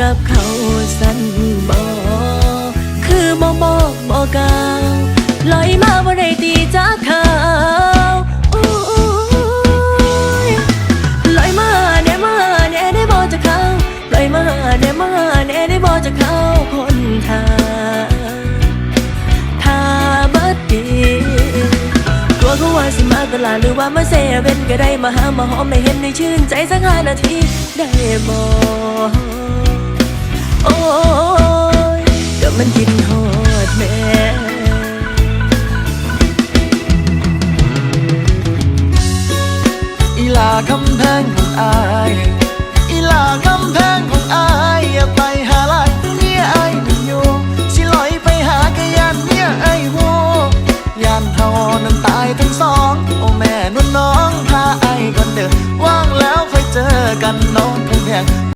กับเขาสันบอคือบ่บอกบอกกล่าว ลอยมาบ่ได้ตีจากเขาโอ้ยลอยมาแน่มาแน่ได้บอกจากเขาลอยมาแน่มาแน่ได้บอกจากเขาคนทางถ้าบัดดีตัวเขาว่าสิมาตลาดหรือว่ามาเซเว่นก็ได้มาหามาหอมไม่เห็นได้ชื่นใจสักห้านาทีได้บ่โมันกินฮอดแม่อีลาคำแพงของอายอีลาคำแพงของอายอย่าไปหาลายเมียอายไม่อยู่สิลอยไปหากะยานเมียอายหัวยานเฮานั้นตายทั้งสองโอ้แม่นุ่นน้องพาอายก่อนเด้อว่างแล้วค่อยเจอกันน้องคำแพง